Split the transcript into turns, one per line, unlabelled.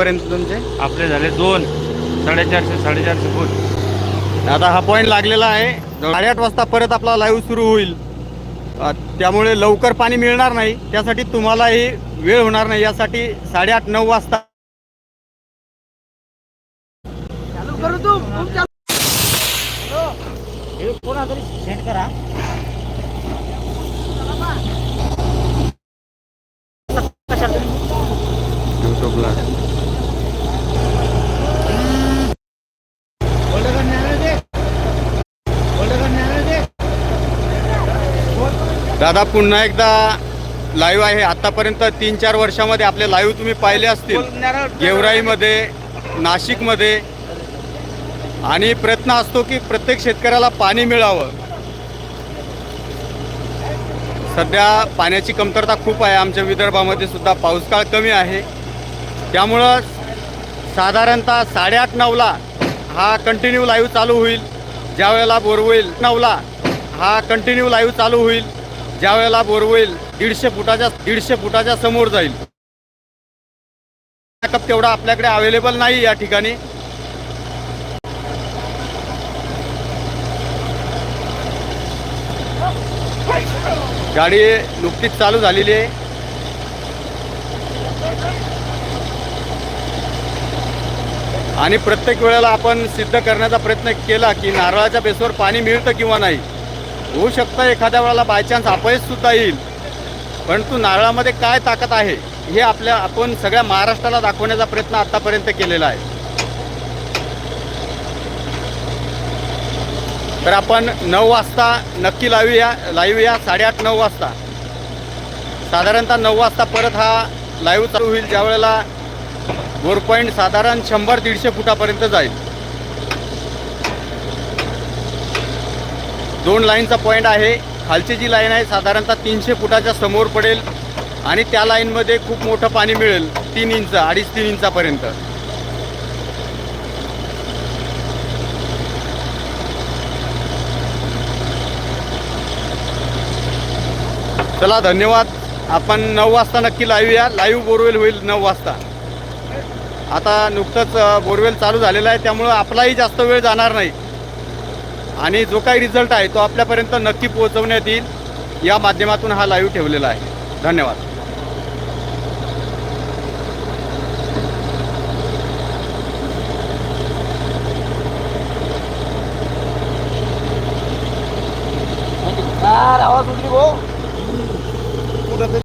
आतापर्यंत तुमचे?
आपले झाले दोन. साडेचारशे साडेचारशे फूट.
आता हा पॉईंट लागलेला आहे. साडेआठ वाजता परत आपला लाईव्ह सुरू होईल. अ, त्यामुळे लवकर पाणी मिळणार नाही. त्यासाठी तुम्हालाही वेळ होणार नाही. यासाठी साडेआठ नऊ वाजता दादा पुन्हा एकदा लाईव्ह आहे. आतापर्यंत तीन चार वर्षामध्ये आपले लाईव्ह तुम्ही पाहिले असतील. गेवराईमध्ये नाशिकमध्ये. आणि प्रयत्न असतो की प्रत्येक शेतकऱ्याला पाणी मिळावं. सध्या पाण्याची कमतरता खूप आहे. आमच्या विदर्भामध्ये सुद्धा पाऊसकाळ कमी आहे. त्यामुळं साधारणतः साडेआठ नऊला हा कंटिन्यू लाईव्ह चालू होईल. ज्या वेळेला बोरवेल नऊला हा कंटिन्यू लाईव्ह चालू होईल. ज्या वेळेला बोरवेल दीडशे फुटाच्या दीडशे फुटाच्या समोर जाईल. बॅकअप तेवढा आपल्याकडे अवेलेबल नाही या ठिकाणी. गाडी नुकतीच चालू झालेली आहे. आणि प्रत्येक वेळेला आपण सिद्ध करण्याचा प्रयत्न केला की नारळाच्या बेसवर पाणी मिळतं किंवा नाही. होऊ शकतं एखाद्या वेळेला बायचान्स अपयश सुद्धा येईल. परंतु नारळामध्ये काय ताकद आहे हे आपल्या आपण सगळ्या महाराष्ट्राला दाखवण्याचा प्रयत्न आत्तापर्यंत केलेला आहे. तर आपण नऊ वाजता नक्की लावूया लाईव्ह या साडेआठ नऊ वाजता. साधारणतः नऊ वाजता परत हा लाईव्ह चालू होईल ज्यावेळेला फोर पॉईंट साधारण शंभर दीडशे फुटापर्यंत जाईल. दोन लाईनचा पॉईंट आहे. खालची जी लाईन आहे साधारणतः तीनशे फुटाच्या समोर पडेल आणि त्या लाईनमध्ये खूप मोठं पाणी मिळेल तीन इंच अडीच तीन इंचापर्यंत. चला धन्यवाद. आपण नऊ वाजता नक्की लाईव्ह या. लाईव्ह बोरवेल होईल नऊ वाजता. आता नुकतंच बोरवेल चालू झालेलं आहे त्यामुळं आपलाही जास्त वेळ जाणार नाही. आणि जो काही रिझल्ट आहे तो आपल्यापर्यंत नक्की पोहोचवण्यात येईल. या माध्यमातून हा लाईव्ह ठेवलेला आहे. धन्यवाद.
आवाज उठली भाऊ.